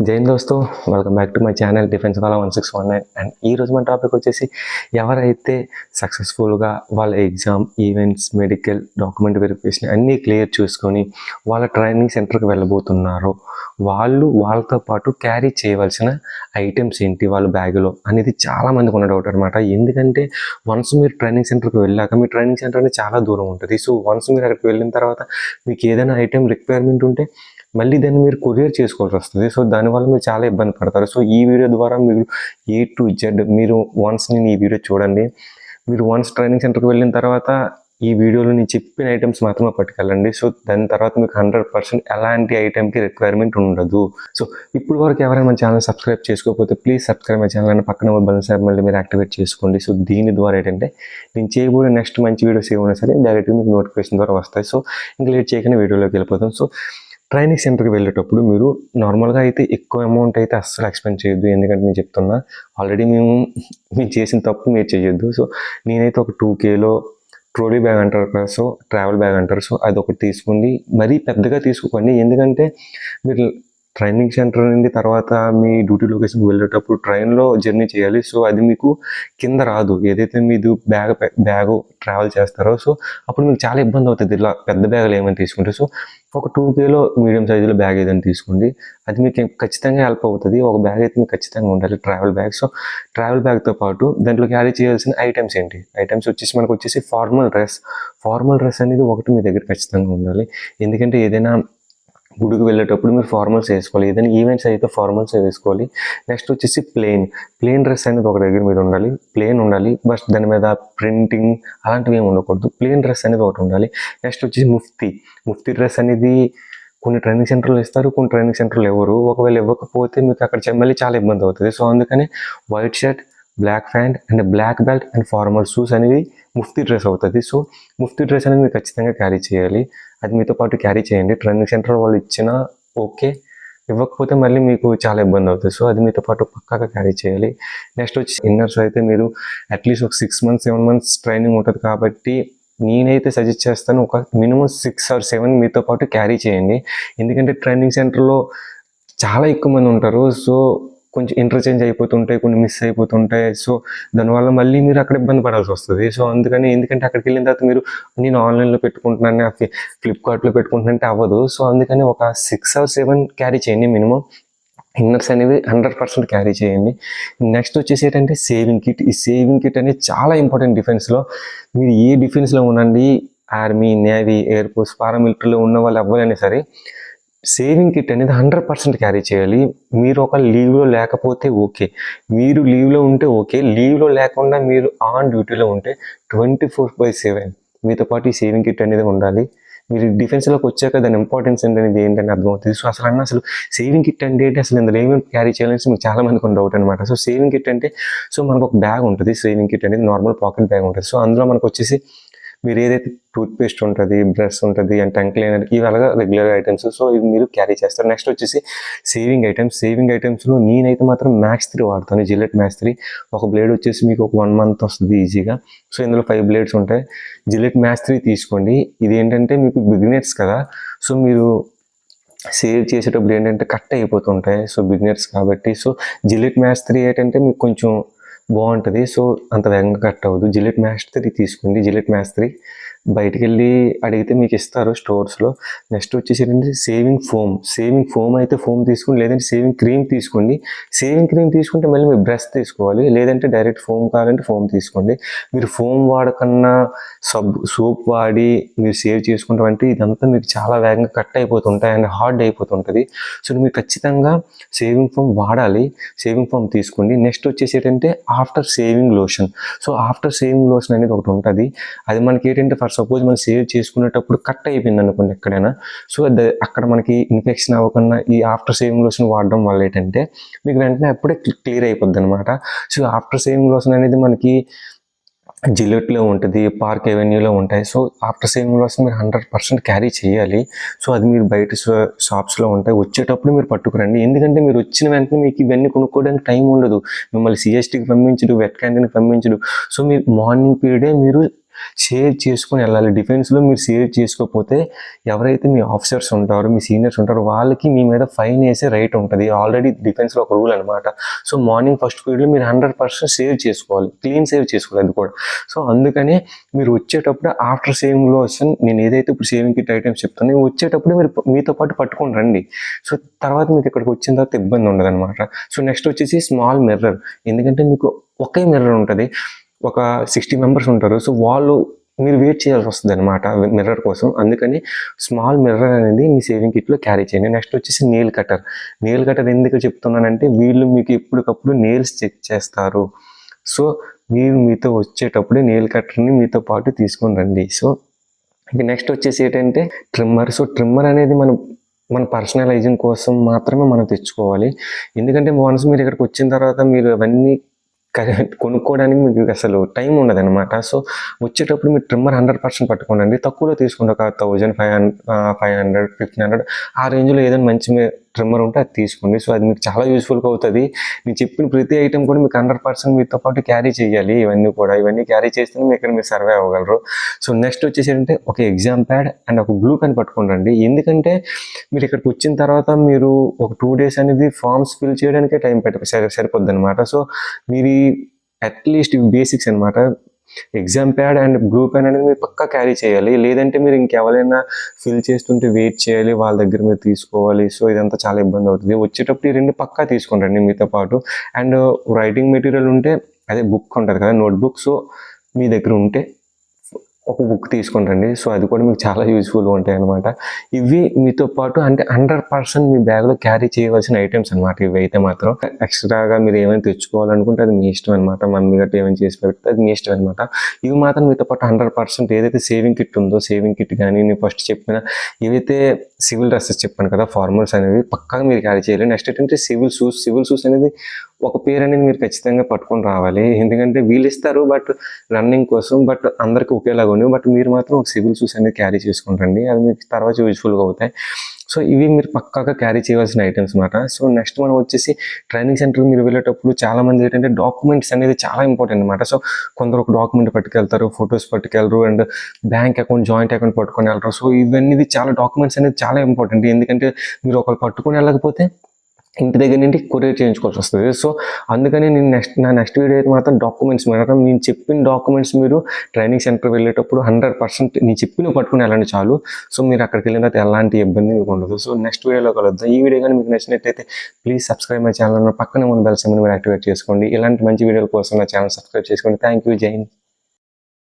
Jain దోస్తో welcome back to my channel defence వాళ్ళ one six one nine and ఈ రోజు మన టాపిక్ వచ్చేసి ఎవరైతే సక్సెస్ఫుల్గా వాళ్ళ exam events medical document verification అన్నీ క్లియర్ చేసుకొని వాళ్ళ ట్రైనింగ్ సెంటర్కి వెళ్ళబోతున్నారో వాళ్ళు వాళ్ళతో పాటు క్యారీ చేయవలసిన ఐటమ్స్ ఏంటి వాళ్ళ బ్యాగులో అనేది చాలామందికి ఉన్న డౌట్ అనమాట ఎందుకంటే వన్స్ మీరు ట్రైనింగ్ సెంటర్కి వెళ్ళాక మీ ట్రైనింగ్ సెంటర్ అనేది చాలా దూరం ఉంటుంది. సో వన్స్ మీరు అక్కడికి వెళ్ళిన తర్వాత మీకు ఏదైనా ఐటెం రిక్వైర్మెంట్ ఉంటే మళ్ళీ దాన్ని మీరు కొరియర్ చేసుకోవాల్సి వస్తుంది. సో దానివల్ల మీరు చాలా ఇబ్బంది పడతారు. సో ఈ వీడియో ద్వారా మీరు ఏ టు జెడ్ మీరు వన్స్ నేను ఈ వీడియో చూడండి మీరు వన్స్ ట్రైనింగ్ సెంటర్కి వెళ్ళిన తర్వాత ఈ వీడియోలో నేను చెప్పిన ఐటమ్స్ మాత్రమే పట్టుకెళ్ళండి. సో దాని తర్వాత మీకు హండ్రెడ్ పర్సెంట్ ఎలాంటి ఐటెంకి రిక్వైర్మెంట్ ఉండదు. సో ఇప్పుడు వరకు ఎవరైనా మన ఛానల్ సబ్స్క్రైబ్ చేసుకోకపోతే ప్లీజ్ సబ్స్క్రైబ్ మై ఛానల్ అని పక్కన బల్ సార్ మళ్ళీ మీరు యాక్టివేట్ చేసుకోండి. సో దీని ద్వారా ఏంటంటే నేను చేయబోయే నెక్స్ట్ మంచి వీడియోస్ ఏమైనా సరే డైరెక్ట్గా మీకు నోటిఫికేషన్ ద్వారా వస్తాయి. సో ఇంకా లేట్ చేయకుండా వీడియోలోకి వెళ్ళిపోతాం. సో ట్రైనింగ్ సెంటర్కి వెళ్ళేటప్పుడు మీరు నార్మల్గా అయితే ఎక్కువ అమౌంట్ అయితే అస్సలు ఎక్స్పెండ్ చేయొద్దు. ఎందుకంటే నేను చెప్తున్నా ఆల్రెడీ మేము మేము చేసిన తప్పు మీరు చేయొద్దు. సో నేనైతే ఒక టూ కేలో ట్రోలీ బ్యాగ్ అంటారు కదా సో ట్రావెల్ బ్యాగ్ అంటారు. సో అది ఒకటి తీసుకోండి మరీ పెద్దగా తీసుకోకండి. ఎందుకంటే మీరు ట్రైనింగ్ సెంటర్ నుండి తర్వాత మీ డ్యూటీ లొకేషన్కి వెళ్ళేటప్పుడు ట్రైన్లో జర్నీ చేయాలి. సో అది మీకు కింద రాదు. ఏదైతే మీరు బ్యాగ్ బ్యాగ్ ట్రావెల్ చేస్తారో సో అప్పుడు మీకు చాలా ఇబ్బంది అవుతుంది. ఇలా పెద్ద బ్యాగులు ఏమైనా తీసుకుంటే సో ఒక టూ కేలో మీడియం సైజులో బ్యాగ్ ఏదైనా తీసుకోండి. అది మీకు ఖచ్చితంగా హెల్ప్ అవుతుంది. ఒక బ్యాగ్ అయితే మీకు ఖచ్చితంగా ఉండాలి ట్రావెల్ బ్యాగ్. సో ట్రావెల్ బ్యాగ్తో పాటు దాంట్లో క్యారీ చేయాల్సిన ఐటమ్స్ ఏంటి? ఐటమ్స్ వచ్చేసి మనకు వచ్చేసి ఫార్మల్ డ్రెస్. ఫార్మల్ డ్రెస్ అనేది ఒకటి మీ దగ్గర ఖచ్చితంగా ఉండాలి. ఎందుకంటే ఏదైనా గుడికి వెళ్ళేటప్పుడు మీరు ఫార్మల్స్ వేసుకోవాలి. ఏదైనా ఈవెంట్స్ అయితే ఫార్మల్స్ వేసుకోవాలి. నెక్స్ట్ వచ్చేసి ప్లేన్ ప్లేన్ డ్రెస్ అనేది ఒక దగ్గర మీద ఉండాలి. ప్లేన్ ఉండాలి. బట్ దాని మీద ప్రింటింగ్ అలాంటివి ఏమి ఉండకూడదు. ప్లేన్ డ్రెస్ అనేది ఒకటి ఉండాలి. నెక్స్ట్ వచ్చేసి ముఫ్తీ. ముఫ్తీ డ్రెస్ అనేది కొన్ని ట్రైనింగ్ సెంటర్లు ఇస్తారు. కొన్ని ట్రైనింగ్ సెంటర్లు ఎవరు? ఒకవేళ ఇవ్వకపోతే మీకు అక్కడ చె- మళ్ళీ చాలా ఇబ్బంది అవుతుంది. సో అందుకని white shirt black pant and black belt and formal shoes అనేవి ముఫ్తీ డ్రెస్ అవుతుంది. సో ముఫ్తీ డ్రెస్ అనేది మీరు ఖచ్చితంగా క్యారీ చేయాలి. అది మీతో పాటు క్యారీ చేయండి. ట్రైనింగ్ సెంటర్ వాళ్ళు ఇచ్చినా ఓకే. ఇవ్వకపోతే మళ్ళీ మీకు చాలా ఇబ్బంది అవుతుంది. సో అది మీతో పాటు పక్కాగా క్యారీ చేయాలి. నెక్స్ట్ వచ్చి ఇన్నర్స్ అయితే మీరు అట్లీస్ట్ ఒక six months seven months training ఉంటుంది కాబట్టి నేనైతే సజెస్ట్ చేస్తాను ఒక మినిమం సిక్స్ ఆర్ సెవెన్ మీతో పాటు క్యారీ చేయండి. ఎందుకంటే ట్రైనింగ్ సెంటర్లో చాలా ఎక్కువ మంది ఉంటారు. సో కొంచెం ఇంటర్చేంజ్ అయిపోతుంటాయి కొన్ని మిస్ అయిపోతుంటాయి. సో దానివల్ల మళ్ళీ మీరు అక్కడ ఇబ్బంది పడాల్సి వస్తుంది. సో అందుకని ఎందుకంటే అక్కడికి వెళ్ళిన తర్వాత మీరు నేను ఆన్లైన్లో పెట్టుకుంటున్నాను ఫ్లిప్కార్ట్లో పెట్టుకుంటున్నంటే అవ్వదు. సో అందుకని ఒక సిక్స్ ఆర్ సెవెన్ క్యారీ చేయండి మినిమం ఇన్నర్స్ అనేవి హండ్రెడ్ పర్సెంట్ క్యారీ చేయండి. నెక్స్ట్ వచ్చేసి ఏంటంటే సేవింగ్ కిట్ ఈ సేవింగ్ కిట్ అనేది చాలా ఇంపార్టెంట్ డిఫెన్స్లో మీరు ఏ డిఫెన్స్లో ఉండండి ఆర్మీ నేవీ ఎయిర్ ఫోర్స్ పారామిలిటరీలో ఉన్న వాళ్ళు ఎవ్వరైనా సరే సేవింగ్ కిట్ అనేది హండ్రెడ్ పర్సెంట్ క్యారీ చేయాలి. మీరు ఒక లీవ్లో లేకపోతే ఓకే. మీరు లీవ్లో ఉంటే ఓకే. లీవ్లో లేకుండా మీరు ఆన్ డ్యూటీలో ఉంటే ట్వంటీ ఫోర్ బై సెవెన్ మీతో పాటు ఈ సేవింగ్ కిట్ అనేది ఉండాలి. మీరు డిఫెన్స్లోకి వచ్చాక దాని ఇంపార్టెన్స్ ఏంటనేది ఏంటని అర్థమవుతుంది సో అసలు అన్న అసలు సేవింగ్ కిట్ అంటే ఏంటి? అసలు ఇందులో ఏమేమి క్యారీ చేయాలని మీకు చాలా మందికి ఉన్న డౌట్ అనమాట సో సేవింగ్ కిట్ అంటే సో మనకు ఒక బ్యాగ్ ఉంటుంది. సేవింగ్ కిట్ అనేది నార్మల్ పాకెట్ బ్యాగ్ ఉంటుంది. సో అందులో మనకు వచ్చేసి మీరు ఏదైతే టూత్పేస్ట్ ఉంటుంది బ్రష్ ఉంటుంది అండ్ టంక్ క్లీనర్ ఇవి అలాగా రెగ్యులర్ ఐటమ్స్ సో ఇవి మీరు క్యారీ చేస్తారు. నెక్స్ట్ వచ్చేసి సేవింగ్ ఐటమ్స్ సేవింగ్ ఐటమ్స్లో నేనైతే మాత్రం మ్యాక్స్ త్రీ వాడతాను జిల్లెట్ మ్యాక్స్ త్రీ ఒక బ్లేడ్ వచ్చేసి మీకు ఒక వన్ మంత్ వస్తుంది ఈజీగా సో ఇందులో ఫైవ్ బ్లేడ్స్ ఉంటాయి. జిల్లెట్ మ్యాక్స్ త్రీ తీసుకోండి. ఇది ఏంటంటే మీకు బిగినర్స్ కదా. సో మీరు సేవ్ చేసేటప్పుడు ఏంటంటే కట్ అయిపోతుంటాయి. సో బిగినర్స్ కాబట్టి సో జిల్లెట్ మ్యాచ్ త్రీ ఏంటంటే మీకు కొంచెం బాగుంటుంది. సో అంత వేగంగా కట్ అవ్వదు. జిలెట్ మ్యాచ్ త్రీ తీసుకోండి జిలెట్ మ్యాచ్ త్రీ బయటికి వెళ్ళి అడిగితే మీకు ఇస్తారు స్టోర్స్లో నెక్స్ట్ వచ్చేసి ఏంటంటే సేవింగ్ ఫోమ్ సేవింగ్ ఫోమ్ అయితే ఫోమ్ తీసుకోండి లేదంటే సేవింగ్ క్రీమ్ తీసుకోండి. సేవింగ్ క్రీమ్ తీసుకుంటే మళ్ళీ మీరు బ్రష్ తీసుకోవాలి లేదంటే డైరెక్ట్ ఫోమ్ కావాలంటే ఫోమ్ తీసుకోండి. మీరు ఫోమ్ వాడకన్నా సబ్ సోప్ వాడి మీరు సేవ్ చేసుకుంటామంటే ఇదంతా మీకు చాలా వేగంగా కట్ అయిపోతుంటాయి అండ్ హార్డ్ అయిపోతుంటుంది. సో మీరు ఖచ్చితంగా సేవింగ్ ఫోమ్ వాడాలి సేవింగ్ ఫోమ్ తీసుకోండి. నెక్స్ట్ వచ్చేసి ఏంటంటే after shaving lotion so after shaving lotion అనేది ఒకటి ఉంటుంది. అది మనకి ఏంటంటే ఫర్ సపోజ్ మనం సేవ్ చేసుకునేటప్పుడు కట్ అయిపోయింది అనుకోండి ఎక్కడైనా. సో అక్కడ మనకి ఇన్ఫెక్షన్ అవ్వకుండా ఈ ఆఫ్టర్ సేవింగ్ లోషన్ వాడడం వల్ల ఏంటంటే మీకు వెంటనే అప్పుడే క్లియర్ అయిపోద్ది అనమాట సో ఆఫ్టర్ సేవింగ్ లోషన్ అనేది మనకి జిల్లెట్లో ఉంటుంది పార్క్ ఎవెన్యూలో ఉంటాయి. సో ఆఫ్టర్ సేవింగ్ లోషన్ మీరు హండ్రెడ్ పర్సెంట్ క్యారీ చేయాలి. సో అది మీరు బయట షాప్స్లో ఉంటాయి. వచ్చేటప్పుడు మీరు పట్టుకురండి. ఎందుకంటే మీరు వచ్చిన వెంటనే మీకు ఇవన్నీ కొనుక్కోవడానికి టైం ఉండదు. మిమ్మల్ని సిఎస్టీకి పంపించడు వెట్ క్యాంటీన్కి పంపించడు. సో మీరు మార్నింగ్ పీరియడే మీరు షేర్ చేసుకొని వెళ్ళాలి. డిఫెన్స్లో మీరు షేర్ చేసుకోకపోతే ఎవరైతే మీ ఆఫీసర్స్ ఉంటారో మీ సీనియర్స్ ఉంటారో వాళ్ళకి మీ మీద ఫైన్ వేసే రైట్ ఉంటుంది. ఆల్రెడీ డిఫెన్స్లో ఒక రూల్ అనమాట సో మార్నింగ్ ఫస్ట్ పీరియడ్లో మీరు హండ్రెడ్ పర్సెంట్ సేవ్ చేసుకోవాలి. క్లీన్ సేవ్ చేసుకోవాలి అది కూడా. సో అందుకని మీరు వచ్చేటప్పుడు ఆఫ్టర్ సేవింగ్లో లోషన్ నేను ఏదైతే ఇప్పుడు సేవింగ్ కిట్ ఐటమ్స్ చెప్తాను వచ్చేటప్పుడు మీరు మీతో పాటు పట్టుకొని రండి. సో తర్వాత మీకు ఇక్కడికి వచ్చిన తర్వాత ఇబ్బంది ఉండదు అనమాట సో నెక్స్ట్ వచ్చేసి స్మాల్ మిర్రర్ ఎందుకంటే మీకు ఒకే మిర్రర్ ఉంటుంది. ఒక సిక్స్టీ మెంబర్స్ ఉంటారు. సో వాళ్ళు మీరు వెయిట్ చేయాల్సి వస్తుంది అనమాట మిర్రర్ కోసం. అందుకని స్మాల్ మిర్రర్ అనేది మీ సేవింగ్ కిట్లో క్యారీ చేయండి. నెక్స్ట్ వచ్చేసి నెయిల్ కటర్ నెయిల్ కటర్ ఎందుకు చెప్తున్నానంటే వీళ్ళు మీకు ఎప్పటికప్పుడు నెయిల్స్ చెక్ చేస్తారు. సో మీరు మీతో వచ్చేటప్పుడు నెయిల్ కట్టర్ని మీతో పాటు తీసుకొని రండి. సో ఇక నెక్స్ట్ వచ్చేసి ఏంటంటే ట్రిమ్మర్ సో ట్రిమ్మర్ అనేది మనం మన పర్సనల్ హైజీన్ కోసం మాత్రమే మనం తెచ్చుకోవాలి. ఎందుకంటే వన్స్ మీరు ఇక్కడికి వచ్చిన తర్వాత మీరు అవన్నీ కొనుక్కోవడానికి మీకు అసలు టైం ఉండదు అనమాట సో వచ్చేటప్పుడు మీరు ట్రిమ్మర్ హండ్రెడ్ పర్సెంట్ పట్టుకోండి. తక్కువలో తీసుకుంటే ఒక thousand five hundred five hundred fifteen hundred ఆ రేంజ్లో ఏదైనా మంచి ట్రిమ్మర్ ఉంటే అది తీసుకోండి. సో అది మీకు చాలా యూస్ఫుల్గా అవుతుంది. నేను చెప్పిన ప్రతి ఐటెం కూడా మీకు హండ్రెడ్ పర్సెంట్ మీతో పాటు క్యారీ చేయాలి. ఇవన్నీ కూడా. ఇవన్నీ క్యారీ చేస్తేనే మీ ఇక్కడ మీరు సర్వే అవ్వగలరు. సో నెక్స్ట్ వచ్చేసి ఏంటంటే ఒక ఎగ్జామ్ ప్యాడ్ అండ్ ఒక బ్లూ పెన్ పట్టుకొని రండి. ఎందుకంటే మీరు ఇక్కడికి వచ్చిన తర్వాత మీరు ఒక టూ డేస్ అనేది ఫామ్స్ ఫిల్ చేయడానికే టైం పెట్ట సరి సరిపోద్ది అనమాట సో మీరు అట్లీస్ట్ బేసిక్స్ అనమాట exam pad and blue pen అనేది మీరు పక్కా క్యారీ చేయాలి. లేదంటే మీరు ఇంకెవరైనా ఫిల్ చేస్తుంటే వెయిట్ చేయాలి వాళ్ళ దగ్గర మీరు తీసుకోవాలి. సో ఇదంతా చాలా ఇబ్బంది అవుతుంది. వచ్చేటప్పుడు ఈ రెండు పక్కా తీసుకుంటారండి మీతో పాటు. అండ్ రైటింగ్ మెటీరియల్ ఉంటే అదే బుక్ ఉంటుంది కదా నోట్బుక్ సో మీ దగ్గర ఉంటే ఒక బుక్ తీసుకుంటండి సో అది కూడా మీకు చాలా యూస్ఫుల్గా ఉంటాయి అనమాట ఇవి మీతో పాటు అంటే హండ్రెడ్ పర్సెంట్ మీ బ్యాగ్లో క్యారీ చేయవలసిన ఐటమ్స్ అనమాట ఇవి అయితే మాత్రం ఎక్స్ట్రాగా మీరు ఏమైనా తెచ్చుకోవాలనుకుంటే అది మీ ఇష్టం అనమాట మమ్మీ గట్టి ఏమైనా చేసి పెడితే అది మీ ఇష్టం అనమాట ఇవి మాత్రం మీతో పాటు హండ్రెడ్ పర్సెంట్ ఏదైతే సేవింగ్ కిట్ ఉందో సేవింగ్ కిట్ కానీ నేను ఫస్ట్ చెప్పిన ఏవైతే సివిల్ డ్రెస్సెస్ చెప్పాను కదా ఫార్మల్స్ అనేవి పక్కాగా మీరు క్యారీ చేయాలి నెక్స్ట్ ఏంటంటే సివిల్ షూస్ సివిల్ షూస్ అనేది ఒక పేరు అనేది మీరు ఖచ్చితంగా పట్టుకొని రావాలి. ఎందుకంటే వీళ్ళు ఇస్తారు బట్ రన్నింగ్ కోసం బట్ అందరికీ ఒకేలాగా ఉండవు. బట్ మీరు మాత్రం ఒక సివిల్ షూస్ అనేది క్యారీ చేసుకుంటండి అది మీకు తర్వాత యూజ్ఫుల్గా అవుతాయి. సో ఇవి మీరు పక్కాగా క్యారీ చేయవలసిన ఐటమ్స్ అనమాట సో నెక్స్ట్ మనం వచ్చేసి ట్రైనింగ్ సెంటర్ మీరు వెళ్ళేటప్పుడు చాలా మంది ఏంటంటే డాక్యుమెంట్స్ అనేది చాలా ఇంపార్టెంట్ అనమాట సో కొందరు ఒక డాక్యుమెంట్ పట్టుకెళ్తారు photos పట్టుకెళ్ళరు and bank account joint account పట్టుకొని వెళ్తారు సో ఇవన్నీ చాలా డాక్యుమెంట్స్ అనేది చాలా ఇంపార్టెంట్. ఎందుకంటే మీరు ఒకరు పట్టుకొని వెళ్ళకపోతే ఇంటి దగ్గర నుండి కొరియర్ చేయించుకోవాల్సి వస్తుంది. సో అందుకని నేను నెక్స్ట్ నా నెక్స్ట్ వీడియో అయితే మాత్రం డాక్యుమెంట్స్ మేడం నేను చెప్పిన డాక్యుమెంట్స్ మీరు ట్రైనింగ్ సెంటర్ వెళ్ళేటప్పుడు హండ్రెడ్ పర్సెంట్ నేను చెప్పిన పట్టుకుని వెళ్ళండి చాలు. సో మీరు అక్కడికి వెళ్ళిన తర్వాత ఎలాంటి ఇబ్బంది మీకు ఉండదు. సో నెక్స్ట్ వీడియోలో కలుద్దాం. ఈ వీడియో కానీ మీకు నచ్చినట్టయితే ప్లీజ్ సబ్స్క్రైబ్ మై ఛానల్ పక్కన ఉన్న బెల్ మీరు యాక్టివేట్ చేసుకోండి. ఇలాంటి మంచి వీడియోల కోసం నా ఛానల్ సబ్స్క్రైబ్ చేసుకోండి. Thank you. జైన్